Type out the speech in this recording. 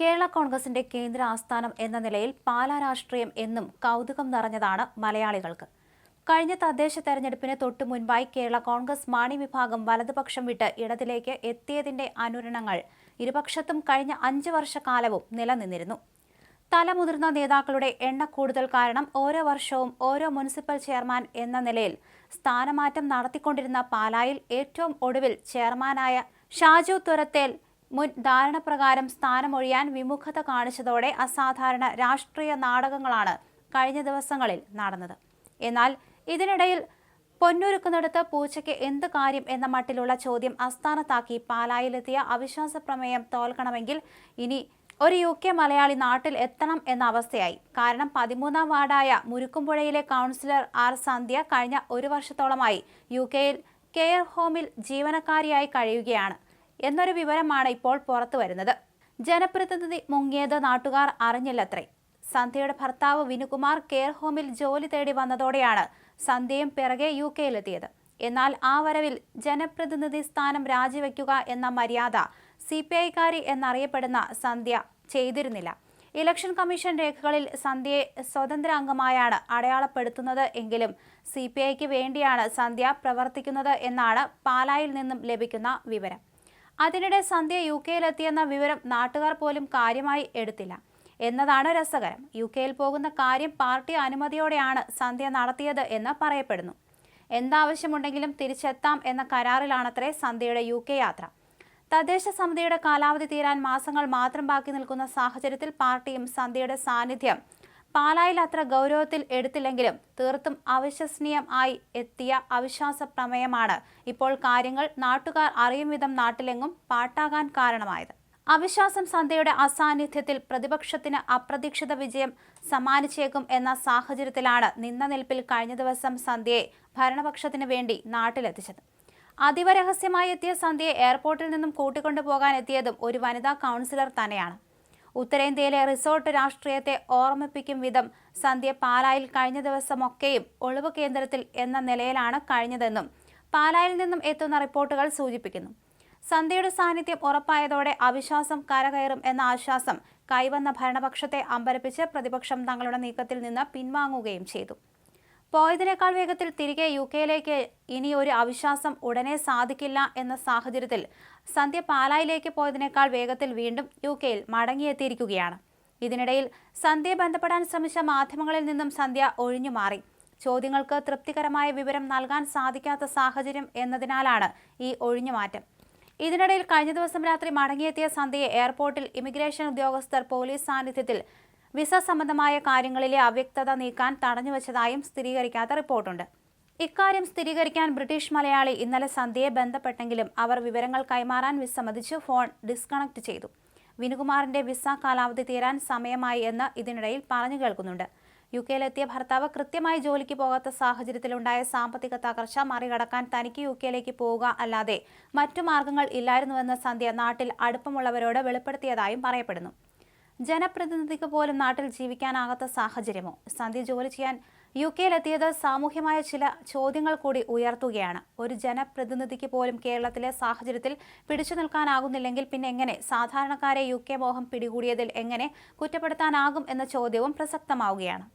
കേരള കോൺഗ്രസിന്റെ കേന്ദ്ര ആസ്ഥാനം എന്ന നിലയിൽ പാലാ രാഷ്ട്രീയം എന്നും കൗതുകം നിറഞ്ഞതാണ് മലയാളികൾക്ക്. കഴിഞ്ഞ തദ്ദേശ തെരഞ്ഞെടുപ്പിന് തൊട്ടു മുൻപായി കേരള കോൺഗ്രസ് മാണി വിഭാഗം വലതുപക്ഷം വിട്ട് ഇടതിലേക്ക് എത്തിയതിന്റെ അനുരണങ്ങൾ ഇരുപക്ഷത്തും കഴിഞ്ഞ അഞ്ച് വർഷക്കാലവും നിലനിന്നിരുന്നു. തലമുതിർന്ന നേതാക്കളുടെ എണ്ണ കൂടുതൽ കാരണം ഓരോ വർഷവും ഓരോ മുനിസിപ്പൽ ചെയർമാൻ എന്ന നിലയിൽ സ്ഥാനമാറ്റം നടത്തിക്കൊണ്ടിരുന്ന പാലായിൽ ഏറ്റവും ഒടുവിൽ ചെയർമാനായ ഷാജു തുരത്തേൽ മുൻ ധാരണപ്രകാരം സ്ഥാനമൊഴിയാൻ വിമുഖത കാണിച്ചതോടെ അസാധാരണ രാഷ്ട്രീയ നാടകങ്ങളാണ് കഴിഞ്ഞ ദിവസങ്ങളിൽ നടന്നത്. എന്നാൽ ഇതിനിടയിൽ പൊന്നൊരുക്കുന്നിടത്ത് പൂച്ചയ്ക്ക് എന്ത് കാര്യം എന്ന മട്ടിലുള്ള ചോദ്യം അസ്ഥാനത്താക്കി പാലായിലെത്തിയ അവിശ്വാസ പ്രമേയം തോൽക്കണമെങ്കിൽ ഇനി ഒരു യു കെ മലയാളി നാട്ടിൽ എത്തണം എന്ന അവസ്ഥയായി. കാരണം പതിമൂന്നാം വാർഡായ മുരുക്കുംപുഴയിലെ കൗൺസിലർ ആർ സന്ധ്യ കഴിഞ്ഞ ഒരു വർഷത്തോളമായി യു കെയിൽ കെയർ ഹോമിൽ ജീവനക്കാരിയായി കഴിയുകയാണ്. എന്നൊരു വിവരമാണ് ഇപ്പോൾ പുറത്തു വരുന്നത്. ജനപ്രതിനിധി മുങ്ങിയത് നാട്ടുകാർ അറിഞ്ഞില്ലത്രേ. സന്ധ്യയുടെ ഭർത്താവ് വിനുകുമാർ കെയർ ഹോമിൽ ജോലി തേടി വന്നതോടെയാണ് സന്ധ്യയും പിറകെ യു കെയിലെത്തിയത്. എന്നാൽ ആ വരവിൽ ജനപ്രതിനിധി സ്ഥാനം രാജിവെക്കുക എന്ന മര്യാദ സി പി ഐക്കാരി എന്നറിയപ്പെടുന്ന സന്ധ്യ ചെയ്തിരുന്നില്ല. ഇലക്ഷൻ കമ്മീഷൻ രേഖകളിൽ സന്ധ്യയെ സ്വതന്ത്ര അംഗമായാണ് അടയാളപ്പെടുത്തുന്നത് എങ്കിലും സി പി ഐക്ക് വേണ്ടിയാണ് സന്ധ്യ പ്രവർത്തിക്കുന്നത് എന്നാണ് പാലായിൽ നിന്നും ലഭിക്കുന്ന വിവരം. അതിനിടെ സന്ധ്യ യു കെയിലെത്തിയെന്ന വിവരം നാട്ടുകാർ പോലും കാര്യമായി എടുത്തില്ല. എന്നതാണ് രസകരം. യു കെയിൽ പോകുന്ന കാര്യം പാർട്ടി അനുമതിയോടെയാണ് സന്ധ്യ നടത്തിയത് എന്ന് പറയപ്പെടുന്നു. എന്താവശ്യമുണ്ടെങ്കിലും തിരിച്ചെത്താം എന്ന കരാറിലാണത്രേ സന്ധ്യയുടെ യു കെ യാത്ര. തദ്ദേശ സമിതിയുടെ കാലാവധി തീരാൻ മാസങ്ങൾ മാത്രം ബാക്കി നിൽക്കുന്ന സാഹചര്യത്തിൽ പാർട്ടിയും സന്ധ്യയുടെ സാന്നിധ്യം പാലായിൽ അത്ര ഗൗരവത്തിൽ എടുത്തില്ലെങ്കിലും തീർത്തും അവിശ്വസനീയം ആയി എത്തിയ അവിശ്വാസ പ്രമേയമാണ് ഇപ്പോൾ കാര്യങ്ങൾ നാട്ടുകാർ അറിയും വിധം നാട്ടിലെങ്ങും പാട്ടാകാൻ കാരണമായത്. അവിശ്വാസം സന്ധ്യയുടെ അസാന്നിധ്യത്തിൽ പ്രതിപക്ഷത്തിന് അപ്രതീക്ഷിത വിജയം സമ്മാനിച്ചേക്കും എന്ന സാഹചര്യത്തിലാണ് നിന്ന നിൽപ്പിൽ കഴിഞ്ഞ ദിവസം സന്ധ്യയെ ഭരണപക്ഷത്തിന് വേണ്ടി നാട്ടിലെത്തിച്ചത്. അതീവ രഹസ്യമായി എത്തിയ സന്ധ്യയെ എയർപോർട്ടിൽ നിന്നും കൂട്ടിക്കൊണ്ടുപോകാൻ എത്തിയതും ഒരു വനിതാ കൗൺസിലർ തന്നെയാണ്. ഉത്തരേന്ത്യയിലെ റിസോർട്ട് രാഷ്ട്രീയത്തെ ഓർമ്മിപ്പിക്കും വിധം സന്ധ്യ പാലായിൽ കഴിഞ്ഞ ദിവസമൊക്കെയും ഒളിവ് കേന്ദ്രത്തിൽ എന്ന നിലയിലാണ് കഴിഞ്ഞതെന്നും പാലായിൽ നിന്നും എത്തുന്ന റിപ്പോർട്ടുകൾ സൂചിപ്പിക്കുന്നു. സന്ധ്യയുടെ സാന്നിധ്യം ഉറപ്പായതോടെ അവിശ്വാസം കരകയറും എന്ന ആശ്വാസം കൈവന്ന ഭരണപക്ഷത്തെ അമ്പരപ്പിച്ച് പ്രതിപക്ഷം തങ്ങളുടെ നീക്കത്തിൽ നിന്ന് പിൻവാങ്ങുകയും ചെയ്തു. പോയതിനേക്കാൾ വേഗത്തിൽ തിരികെ യു കെയിലേക്ക് ഇനി ഒരു അവിശ്വാസം ഉടനെ സാധിക്കില്ല എന്ന സാഹചര്യത്തിൽ സന്ധ്യ പാലായിലേക്ക് പോയതിനേക്കാൾ വേഗത്തിൽ വീണ്ടും യു കെയിൽ മടങ്ങിയെത്തിയിരിക്കുകയാണ്. ഇതിനിടയിൽ സന്ധ്യയെ ബന്ധപ്പെടാൻ ശ്രമിച്ച മാധ്യമങ്ങളിൽ നിന്നും സന്ധ്യ ഒഴിഞ്ഞു മാറി. ചോദ്യങ്ങൾക്ക് തൃപ്തികരമായ വിവരം നൽകാൻ സാധിക്കാത്ത സാഹചര്യം എന്നതിനാലാണ് ഈ ഒഴിഞ്ഞുമാറ്റം ഇതിനിടയിൽ കഴിഞ്ഞ ദിവസം രാത്രി മടങ്ങിയെത്തിയ സന്ധ്യയെ എയർപോർട്ടിൽ ഇമിഗ്രേഷൻ ഉദ്യോഗസ്ഥർ പോലീസ് സാന്നിധ്യത്തിൽ വിസ സംബന്ധമായ കാര്യങ്ങളിലെ അവ്യക്തത നീക്കാൻ തടഞ്ഞുവച്ചതായും സ്ഥിരീകരിക്കാത്ത റിപ്പോർട്ടുണ്ട്. ഇക്കാര്യം സ്ഥിരീകരിക്കാൻ ബ്രിട്ടീഷ് മലയാളി ഇന്നലെ സന്ധ്യയെ ബന്ധപ്പെട്ടെങ്കിലും അവർ വിവരങ്ങൾ കൈമാറാൻ വിസമ്മതിച്ച് ഫോൺ ഡിസ്കണക്ട് ചെയ്തു. വിനുകുമാറിന്റെ വിസ കാലാവധി തീരാൻ സമയമായി എന്ന് ഇതിനിടയിൽ പറഞ്ഞു കേൾക്കുന്നുണ്ട്. യു കെയിലെത്തിയ ഭർത്താവ് കൃത്യമായി ജോലിക്ക് പോകാത്ത സാഹചര്യത്തിലുണ്ടായ സാമ്പത്തിക തകർച്ച മറികടക്കാൻ തനിക്ക് യു കെയിലേക്ക് പോവുക അല്ലാതെ മറ്റു മാർഗങ്ങൾ ഇല്ലായിരുന്നുവെന്ന് സന്ധ്യ നാട്ടിൽ അടുപ്പമുള്ളവരോട് വെളിപ്പെടുത്തിയതായും പറയപ്പെടുന്നു. ജനപ്രതിനിധിക്ക് പോലും നാട്ടിൽ ജീവിക്കാനാകാത്ത സാഹചര്യമോ? സന്ധി ജോലി ചെയ്യാൻ യു കെയിലെത്തിയത് സാമൂഹ്യമായ ചില ചോദ്യങ്ങൾ കൂടി ഉയർത്തുകയാണ്. ഒരു ജനപ്രതിനിധിക്ക് പോലും കേരളത്തിലെ സാഹചര്യത്തിൽ പിടിച്ചു നിൽക്കാനാകുന്നില്ലെങ്കിൽ പിന്നെ എങ്ങനെ? സാധാരണക്കാരെ യു കെ മോഹം പിടികൂടിയതിൽ എങ്ങനെ കുറ്റപ്പെടുത്താനാകും എന്ന ചോദ്യവും പ്രസക്തമാവുകയാണ്.